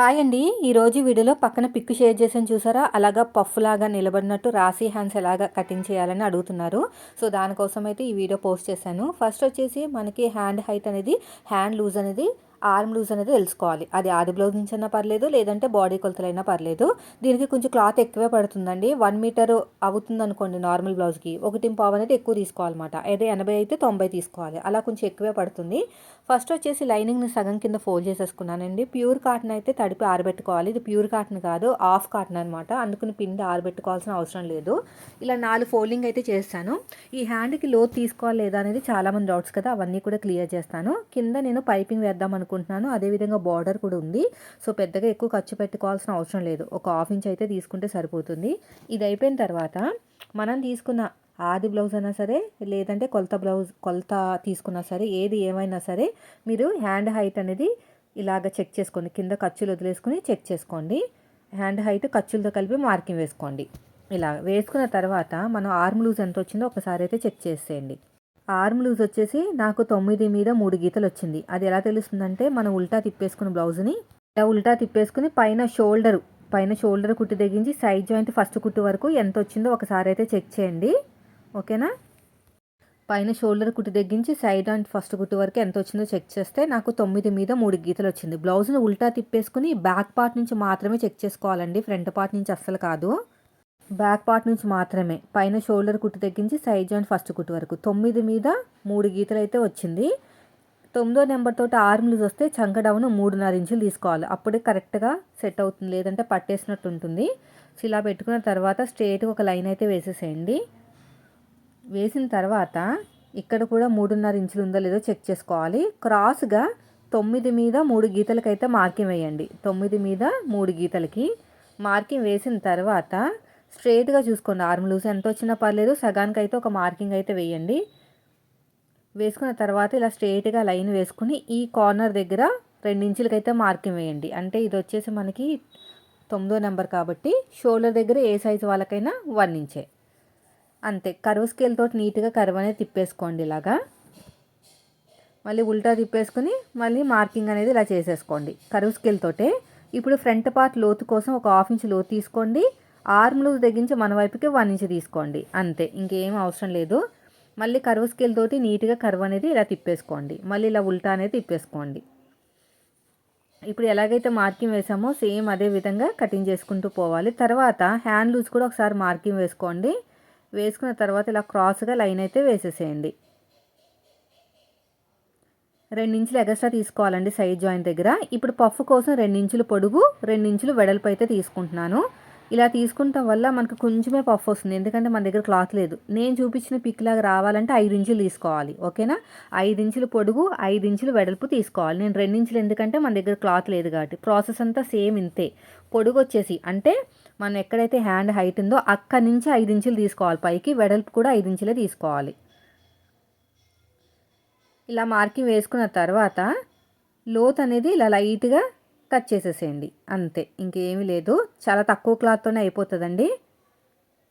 Hi అండి. ఈరోజు వీడియోలో పక్కన పిక్ షేర్ చేసాను చూసారా? అలాగా పఫ్లాగా నిలబడినట్టు రాసి హ్యాండ్స్ ఎలాగా కటింగ్ చేయాలని అడుగుతున్నారు. సో దానికోసం అయితే ఈ వీడియో పోస్ట్ చేశాను. ఫస్ట్ వచ్చేసి మనకి హ్యాండ్ హైట్ అనేది హ్యాండ్ లూజ్ అనేది ఆర్మ్ లూజ్ అనేది తెలుసుకోవాలి. అది ఆది బ్లౌజ్ నుంచి అయినా పర్లేదు లేదంటే బాడీ కొలతలైనా పర్లేదు. దీనికి కొంచెం క్లాత్ ఎక్కువే పడుతుందండి. వన్ మీటర్ అవుతుంది అనుకోండి నార్మల్ బ్లౌజ్కి. ఒకటి పావు అనేది ఎక్కువ తీసుకోవాలన్నమాట. అదే ఎనభై అయితే తొంభై తీసుకోవాలి. అలా కొంచెం ఎక్కువే పడుతుంది. ఫస్ట్ వచ్చేసి లైనింగ్ని సగం కింద ఫోల్డ్ చేసేసుకున్నానండి. ప్యూర్ కాటన్ అయితే తడిపి ఆరబెట్టుకోవాలి. ఇది ప్యూర్ కాటన్ కాదు ఆఫ్ కాటన్ అనమాట అందుకుని పిండి ఆరబెట్టుకోవాల్సిన అవసరం లేదు. ఇలా నాలుగు ఫోల్డింగ్ అయితే చేస్తాను. ఈ హ్యాండ్కి లోత్ తీసుకోవాలి లేదా అనేది చాలామంది డౌట్స్ కదా. అవన్నీ కూడా క్లియర్ చేస్తాను. కింద నేను పైపింగ్ వేద్దాం అనుకుంటున్నాను. అదేవిధంగా బార్డర్ కూడా ఉంది. సో పెద్దగా ఎక్కువ ఖర్చు పెట్టుకోవాల్సిన అవసరం లేదు. ఒక హాఫ్ ఇంచ్ అయితే తీసుకుంటే సరిపోతుంది. ఇది అయిపోయిన తర్వాత మనం తీసుకున్న ఆది బ్లౌజ్ అయినా సరే లేదంటే కొలత బ్లౌజ్ కొలత తీసుకున్నా సరే ఏది ఏమైనా సరే మీరు హ్యాండ్ హైట్ అనేది ఇలాగ చెక్ చేసుకోండి. కింద ఖర్చులు వదిలేసుకుని చెక్ చేసుకోండి. హ్యాండ్ హైట్ ఖర్చులతో కలిపి మార్కింగ్ వేసుకోండి. ఇలా వేసుకున్న తర్వాత మనం ఆర్మ్ లూజ్ ఎంత వచ్చిందో ఒకసారి అయితే చెక్ చేసేయండి. ఆర్మ్ లూజ్ వచ్చేసి నాకు తొమ్మిది మీద మూడు గీతలు వచ్చింది. అది ఎలా తెలుస్తుందంటే మనం ఉల్టా తిప్పేసుకున్న బ్లౌజ్ని ఇలా ఉల్టా తిప్పేసుకుని పైన షోల్డర్ పైన షోల్డర్ కుట్టి తెగించి సైడ్ జాయింట్ ఫస్ట్ కుట్టు వరకు ఎంత వచ్చిందో ఒకసారి అయితే చెక్ చేయండి. ఓకేనా? పైన షోల్డర్ కుట్టి తగ్గించి సైడ్ అండ్ ఫస్ట్ కుట్టి వరకు ఎంత వచ్చిందో చెక్ చేస్తే నాకు తొమ్మిది మీద మూడు గీతలు వచ్చింది. బ్లౌజ్ని ఉల్టా తిప్పేసుకుని బ్యాక్ పార్ట్ నుంచి మాత్రమే చెక్ చేసుకోవాలండి. ఫ్రంట్ పార్ట్ నుంచి అస్సలు కాదు. బ్యాక్ పార్ట్ నుంచి మాత్రమే. పైన షోల్డర్ కుట్టి తగ్గించి సైడ్ జాయింట్ ఫస్ట్ కుట్టి వరకు. తొమ్మిది మీద మూడు గీతలు అయితే వచ్చింది. తొమ్మిదో నెంబర్తో తోటి ఆర్మ్ లూజ్ వస్తే చంక డౌన్ మూడున్నర ఇంచులు తీసుకోవాలి. అప్పుడే కరెక్ట్గా సెట్ అవుతుంది. లేదంటే పట్టేసినట్టు ఉంటుంది. సో ఇలా పెట్టుకున్న తర్వాత స్ట్రేట్గా ఒక లైన్ అయితే వేసేసేయండి. వేసిన తర్వాత ఇక్కడ కూడా మూడున్నర ఇంచులు ఉందో లేదో చెక్ చేసుకోవాలి. క్రాస్గా తొమ్మిది మీద మూడు గీతలకైతే మార్కింగ్ వేయండి. తొమ్మిది మీద మూడు గీతలకి మార్కింగ్ వేసిన తర్వాత స్ట్రేట్గా చూసుకోండి. ఆర్మ్ లూజ్ ఎంత వచ్చినా పర్లేదు సగానికి అయితే ఒక మార్కింగ్ అయితే వేయండి. వేసుకున్న తర్వాత ఇలా స్ట్రేట్గా లైన్ వేసుకుని ఈ కార్నర్ దగ్గర రెండించులకైతే మార్కింగ్ వేయండి. అంటే ఇది వచ్చేసి మనకి తొమ్మిదో నెంబర్ కాబట్టి షోల్డర్ దగ్గర ఏ సైజు వాళ్ళకైనా వన్ ఇంచే. అంతే. కరువు స్కేల్తో నీట్గా కరువు అనేది తిప్పేసుకోండి ఇలాగా. మళ్ళీ ఉల్టా తిప్పేసుకుని మళ్ళీ మార్కింగ్ అనేది ఇలా చేసేసుకోండి కరువు స్కేల్తోటే ఇప్పుడు ఫ్రంట్ పార్ట్ లోతు కోసం ఒక హాఫ్ ఇంచ్ లోతు తీసుకోండి. ఆర్మ్ లూజ్ తగ్గించి మన వైపుకి వన్ ఇంచ్ తీసుకోండి. అంతే. ఇంకేం అవసరం లేదు. మళ్ళీ కరువు స్కేల్ తోటి నీట్గా కరువు అనేది ఇలా తిప్పేసుకోండి. మళ్ళీ ఇలా ఉల్టా అనేది తిప్పేసుకోండి. ఇప్పుడు ఎలాగైతే మార్కింగ్ వేసామో సేమ్ అదే విధంగా కటింగ్ చేసుకుంటూ పోవాలి. తర్వాత హ్యాండ్ లూజ్ కూడా ఒకసారి మార్కింగ్ వేసుకోండి. వేసుకున్న తర్వాత ఇలా క్రాస్గా లైన్ అయితే వేసేసేయండి. రెండించులు ఎగస్ట్రా తీసుకోవాలండి సైడ్ జాయింట్ దగ్గర. ఇప్పుడు పఫ్ కోసం రెండించులు పొడుగు రెండించులు వెడల్పు అయితే తీసుకుంటున్నాను. ఇలా తీసుకుంటాం వల్ల మనకు కొంచెమే పఫ్ వస్తుంది. ఎందుకంటే మన దగ్గర క్లాత్ లేదు. నేను చూపించిన పిక్ లాగా రావాలంటే ఐదు ఇంచులు తీసుకోవాలి. ఓకేనా? ఐదు ఇంచులు పొడుగు ఐదు ఇంచులు వెడల్పు తీసుకోవాలి. నేను రెండు ఇంచులు ఎందుకంటే మన దగ్గర క్లాత్ లేదు కాబట్టి. ప్రాసెస్ అంతా సేమ్ ఇంతే. పొడుగు వచ్చేసి అంటే మనం ఎక్కడైతే హ్యాండ్ హైట్ ఉందో అక్కడి నుంచి ఐదు ఇంచులు తీసుకోవాలి. పైకి వెడల్పు కూడా ఐదు ఇంచులే తీసుకోవాలి. ఇలా మార్కింగ్ వేసుకున్న తర్వాత లోత్ అనేది ఇలా లైట్గా కట్ చేసేసేయండి. అంతే. ఇంకేమీ లేదు. చాలా తక్కువ క్లాత్తోనే అయిపోతుందండి.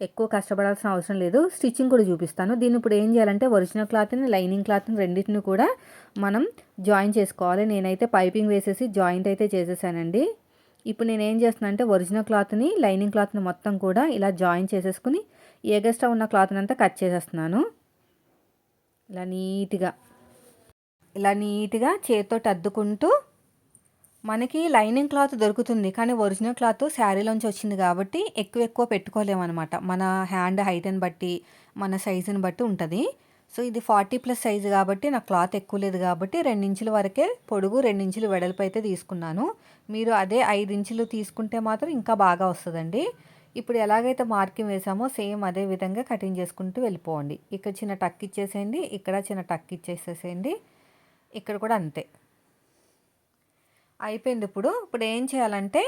ఎక్కువ కష్టపడాల్సిన అవసరం లేదు. స్టిచ్చింగ్ కూడా చూపిస్తాను. దీన్ని ఇప్పుడు ఏం చేయాలంటే ఒరిజినల్ క్లాత్ని లైనింగ్ క్లాత్ని రెండింటిని కూడా మనం జాయిన్ చేసుకోవాలి. నేనైతే పైపింగ్ వేసేసి జాయింట్ అయితే చేసేసానండి. ఇప్పుడు నేను ఏం చేస్తున్నాను అంటే ఒరిజినల్ క్లాత్ని లైనింగ్ క్లాత్ని మొత్తం కూడా ఇలా జాయిన్ చేసేసుకుని ఎగస్ట్రా ఉన్న క్లాత్ని అంతా కట్ చేసేస్తున్నాను. ఇలా నీట్గా ఇలా నీట్గా చేతితో అద్దుకుంటూ మనకి లైనింగ్ క్లాత్ దొరుకుతుంది కానీ ఒరిజినల్ క్లాత్ శారీలోంచి వచ్చింది కాబట్టి ఎక్కువ ఎక్కువ పెట్టుకోలేమన్నమాట. మన హ్యాండ్ హైట్ని బట్టి మన సైజుని బట్టి ఉంటుంది. సో ఇది ఫార్టీ ప్లస్ సైజు కాబట్టి నాకు క్లాత్ ఎక్కువ లేదు కాబట్టి రెండించుల వరకే పొడుగు రెండించులు వెడల్పు అయితే తీసుకున్నాను. మీరు అదే ఐదు ఇంచులు తీసుకుంటే మాత్రం ఇంకా బాగా వస్తుందండి. ఇప్పుడు ఎలాగైతే మార్కింగ్ వేసామో సేమ్ అదే విధంగా కటింగ్ చేసుకుంటూ వెళ్ళిపోండి. ఇక్కడ చిన్న టక్ ఇచ్చేసేయండి ఇక్కడ చిన్న టక్ ఇచ్చేసేసేయండి. ఇక్కడ కూడా అంతే. అయిపోయింది. ఇప్పుడు ఇప్పుడు ఏం చేయాలంటే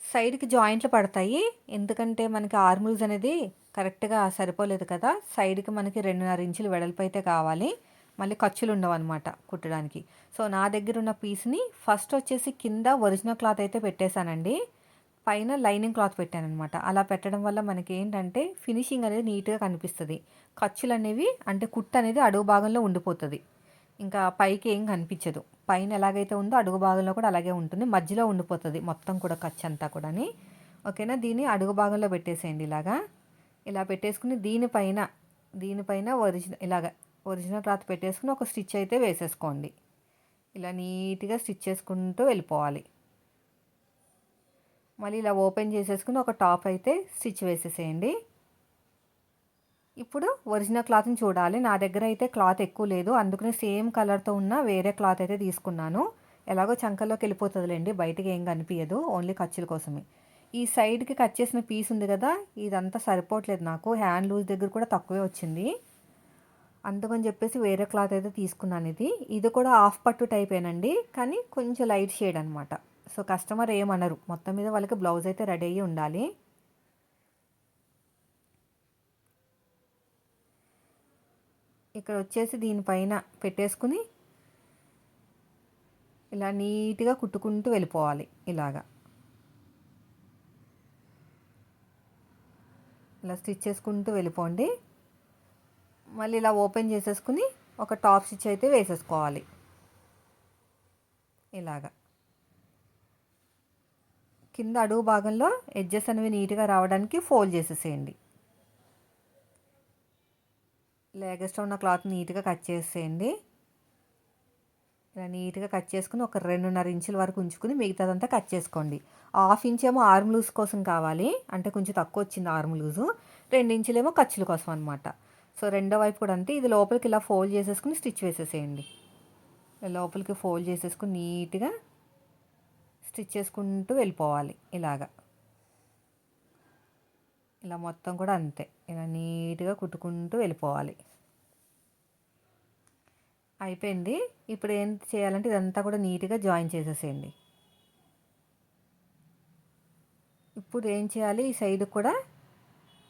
సైడ్కి జాయింట్లు పడతాయి. ఎందుకంటే మనకి ఆర్మూల్స్ అనేది కరెక్ట్గా సరిపోలేదు కదా. సైడ్కి మనకి రెండున్నర ఇంచులు వెడల్పు అయితే కావాలి. మళ్ళీ ఖర్చులు ఉండవు అనమాట కుట్టడానికి. సో నా దగ్గర ఉన్న పీస్ని ఫస్ట్ వచ్చేసి కింద ఒరిజినల్ క్లాత్ అయితే పెట్టేశానండి. పైన లైనింగ్ క్లాత్ పెట్టాను అనమాట అలా పెట్టడం వల్ల మనకి ఏంటంటే ఫినిషింగ్ అనేది నీట్గా కనిపిస్తుంది. ఖర్చులు అనేవి అంటే కుట్టు అనేది అడుగు భాగంలో ఉండిపోతుంది. ఇంకా పైకి ఏం కనిపించదు. పైన ఎలాగైతే ఉందో అడుగు భాగంలో కూడా అలాగే ఉంటుంది. మధ్యలో ఉండిపోతుంది మొత్తం కూడా ఖర్చు అంతా కూడాని. ఓకేనా? దీన్ని అడుగు భాగంలో పెట్టేసేయండి ఇలాగా. ఇలా పెట్టేసుకుని దీనిపైన దీనిపైన ఒరిజినల్ ఇలాగ ఒరిజినల్ క్లాత్ పెట్టేసుకుని ఒక స్టిచ్ అయితే వేసేసుకోండి. ఇలా నీట్గా స్టిచ్ చేసుకుంటూ వెళ్ళిపోవాలి. మళ్ళీ ఇలా ఓపెన్ చేసేసుకుని ఒక టాప్ అయితే స్టిచ్ వేసేసేయండి. ఇప్పుడు ఒరిజినల్ క్లాత్ని చూడాలి. నా దగ్గర అయితే క్లాత్ ఎక్కువ లేదు. అందుకనే సేమ్ కలర్తో ఉన్న వేరే క్లాత్ అయితే తీసుకున్నాను. ఎలాగో చంకల్లోకి వెళ్ళిపోతుందిలేండి. బయటకి ఏం కనిపించదు ఓన్లీ ఖర్చుల కోసమే. ఈ సైడ్కి కట్ చేసిన పీస్ ఉంది కదా ఇదంతా సరిపోవట్లేదు నాకు. హ్యాండ్ లూజ్ దగ్గర కూడా తక్కువే వచ్చింది. అందుకని చెప్పేసి వేరే క్లాత్ అయితే తీసుకున్నాను ఇది. ఇది కూడా హాఫ్ పట్టు టైపేనండి కానీ కొంచెం లైట్ షేడ్ అనమాట సో కస్టమర్ ఏమనరు. మొత్తం మీద వాళ్ళకి బ్లౌజ్ అయితే రెడీ అయ్యి ఉండాలి. ఇక్కడ వచ్చేసి దీనిపైన పెట్టేసుకుని ఇలా నీట్గా కుట్టుకుంటూ వెళ్ళిపోవాలి ఇలాగా. ఇలా స్టిచ్ చేసుకుంటూ వెళ్ళిపోండి. మళ్ళీ ఇలా ఓపెన్ చేసేసుకుని ఒక టాప్ స్టిచ్ అయితే వేసేసుకోవాలి. ఇలాగా. కింద అడుగు భాగంలో ఎడ్జెస్ అనేవి నీట్గా రావడానికి ఫోల్డ్ చేసేసేయండి. లేగెస్ట్ ఉన్న క్లాత్ నీట్గా కట్ చేసేయండి. ఇలా నీట్గా కట్ చేసుకుని ఒక రెండున్నర ఇంచుల వరకు ఉంచుకుని మిగతాదంతా కట్ చేసుకోండి. హాఫ్ ఇంచ్ ఏమో ఆర్మ్ లూజ్ కోసం కావాలి. అంటే కొంచెం తక్కువ వచ్చింది ఆర్మ్ లూజు. రెండు ఇంచులేమో ఖర్చుల కోసం అనమాట సో రెండో వైపు కూడా అంతే. ఇది లోపలికి ఇలా ఫోల్డ్ చేసేసుకుని స్టిచ్ వేసేసేయండి. లోపలికి ఫోల్డ్ చేసేసుకుని నీట్గా స్టిచ్ చేసుకుంటూ వెళ్ళిపోవాలి ఇలాగా. ఇలా మొత్తం కూడా అంతే. ఇలా నీట్గా కుట్టుకుంటూ వెళ్ళిపోవాలి. అయిపోయింది. ఇప్పుడు ఏం చేయాలంటే ఇదంతా కూడా నీట్గా జాయిన్ చేసేసేయండి. ఇప్పుడు ఏం చేయాలి? ఈ సైడ్ కూడా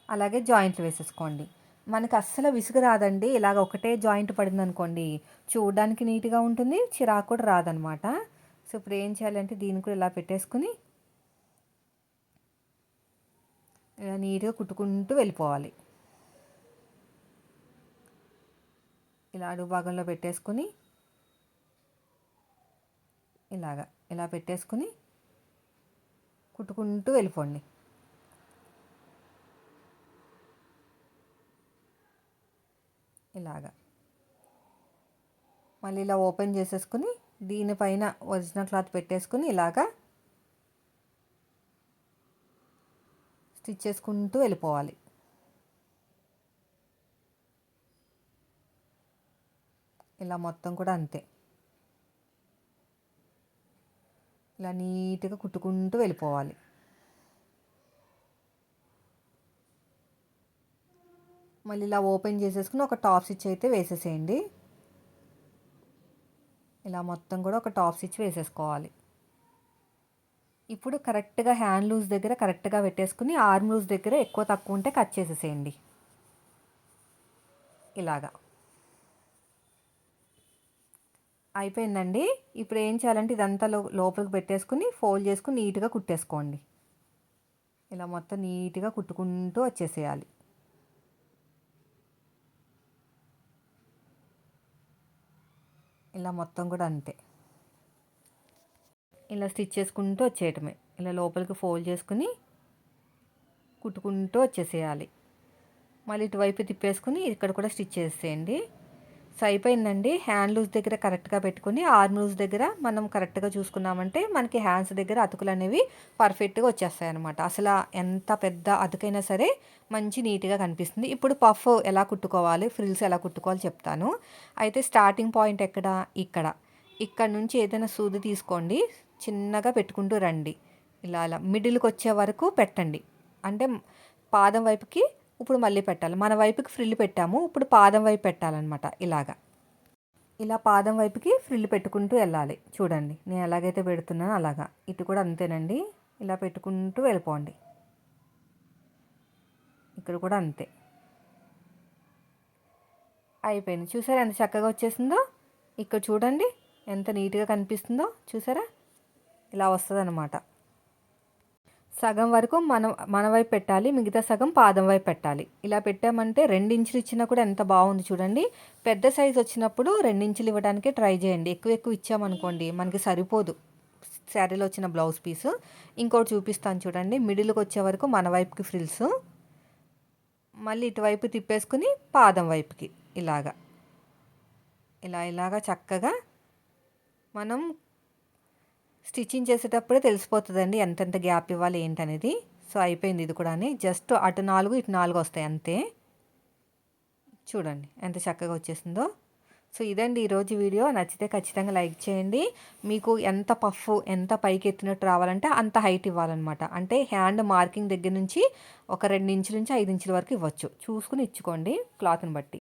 అలాగే జాయింట్లు వేసేసుకోండి. మనకు అస్సలు విసుగు రాదండి. ఇలాగ ఒకటే జాయింట్ పడింది అనుకోండి చూడడానికి నీట్గా ఉంటుంది చిరాకు కూడా రాదనమాట. సో ఇప్పుడు ఏం చేయాలంటే దీన్ని కూడా ఇలా పెట్టేసుకుని ఇలా నీట్గా కుట్టుకుంటూ వెళ్ళిపోవాలి. ఇలా అడుగు భాగంలో పెట్టేసుకుని ఇలాగా ఇలా పెట్టేసుకుని కుట్టుకుంటూ వెళ్ళిపోండి. ఇలాగా. మళ్ళీ ఇలా ఓపెన్ చేసేసుకుని దీనిపైన ఒరిజినల్ క్లాత్ పెట్టేసుకుని ఇలాగా స్టిచ్ చేసుకుంటూ వెళ్ళిపోవాలి. ఇలా మొత్తం కూడా అంతే. ఇలా నీట్గా కుట్టుకుంటూ వెళ్ళిపోవాలి. మళ్ళీ ఇలా ఓపెన్ చేసేసుకుని ఒక టాప్ స్టిచ్ అయితే వేసేసేయండి. ఇలా మొత్తం కూడా ఒక టాప్ స్టిచ్ వేసేసుకోవాలి. ఇప్పుడు కరెక్ట్గా హ్యాండ్ లూజ్ దగ్గర కరెక్ట్గా పెట్టేసుకుని ఆర్మ్ లూజ్ దగ్గర ఎక్కువ తక్కువ ఉంటే కట్ చేసేసేయండి. ఇలాగా. అయిపోయిందండి. ఇప్పుడు ఏం చేయాలంటే ఇదంతా లో లోపలికి పెట్టేసుకుని ఫోల్డ్ చేసుకుని నీట్గా కుట్టేసుకోండి. ఇలా మొత్తం నీట్గా కుట్టుకుంటూ వచ్చేసేయాలి. ఇలా మొత్తం కూడా అంతే. ఇలా స్టిచ్ చేసుకుంటూ వచ్చేయటమే. ఇలా లోపలికి ఫోల్డ్ చేసుకుని కుట్టుకుంటూ వచ్చేసేయాలి. మళ్ళీ ఇటువైపు తిప్పేసుకుని ఇక్కడ కూడా స్టిచ్ చేసేయండి. సో అయిపోయిందండి. హ్యాండ్ లూజ్ దగ్గర కరెక్ట్గా పెట్టుకుని ఆర్మ్ లూజ్ దగ్గర మనం కరెక్ట్గా చూసుకున్నామంటే మనకి హ్యాండ్స్ దగ్గర అతుకులు అనేవి పర్ఫెక్ట్గా వచ్చేస్తాయి అనమాట అసలు ఎంత పెద్ద అతుకైనా సరే మంచి నీట్గా కనిపిస్తుంది. ఇప్పుడు పఫ్ ఎలా కుట్టుకోవాలి ఫ్రిల్స్ ఎలా కుట్టుకోవాలి చెప్తాను. అయితే స్టార్టింగ్ పాయింట్ ఎక్కడ? ఇక్కడ. ఇక్కడ నుంచి ఏదైనా సూది తీసుకోండి. చిన్నగా పెట్టుకుంటూ రండి. ఇలా అలా మిడిల్కి వచ్చే వరకు పెట్టండి. అంటే పాదం వైపుకి ఇప్పుడు మళ్ళీ పెట్టాలి. మన వైపుకి ఫ్రిల్ పెట్టాము ఇప్పుడు పాదం వైపు పెట్టాలన్నమాట ఇలాగా. ఇలా పాదం వైపుకి ఫ్రిల్ పెట్టుకుంటూ వెళ్ళాలి. చూడండి నేను ఎలాగైతే పెడుతున్నానో అలాగా. ఇటు కూడా అంతేనండి. ఇలా పెట్టుకుంటూ వెళ్ళిపోండి. ఇక్కడ కూడా అంతే. అయిపోయింది. చూసారా ఎంత చక్కగా వచ్చేసిందో? ఇక్కడ చూడండి ఎంత నీట్గా కనిపిస్తుందో. చూసారా? ఇలా వస్తుంది అనమాట సగం వరకు మన మన వైపు పెట్టాలి మిగతా సగం పాదం వైపు పెట్టాలి. ఇలా పెట్టామంటే రెండు ఇంచులు ఇచ్చినా కూడా ఎంత బాగుంది చూడండి. పెద్ద సైజ్ వచ్చినప్పుడు రెండించులు ఇవ్వడానికి ట్రై చేయండి. ఎక్కువ ఎక్కువ ఇచ్చామనుకోండి మనకి సరిపోదు. శారీలో వచ్చిన బ్లౌజ్ పీస్. ఇంకోటి చూపిస్తాను చూడండి. మిడిల్కి వచ్చే వరకు మన వైపుకి ఫ్రిల్స్. మళ్ళీ ఇటువైపు తిప్పేసుకుని పాదం వైపుకి ఇలాగా. ఇలా ఇలాగా చక్కగా మనం స్టిచ్చింగ్ చేసేటప్పుడే తెలిసిపోతుందండి ఎంతెంత గ్యాప్ ఇవ్వాలి ఏంటనేది. సో అయిపోయింది ఇది కూడా జస్ట్ అటు నాలుగు ఇటు నాలుగు వస్తాయి అంతే. చూడండి ఎంత చక్కగా వచ్చేసిందో. సో ఇదండి ఈరోజు వీడియో. నచ్చితే ఖచ్చితంగా లైక్ చేయండి. మీకు ఎంత పఫ్ ఎంత పైకి ఎత్తినట్టు రావాలంటే అంత హైట్ ఇవ్వాలన్నమాట. అంటే హ్యాండ్ మార్కింగ్ దగ్గర నుంచి ఒక రెండు ఇంచుల నుంచి ఐదు ఇంచుల వరకు ఇవ్వచ్చు. చూసుకుని ఇచ్చుకోండి క్లాత్ని బట్టి.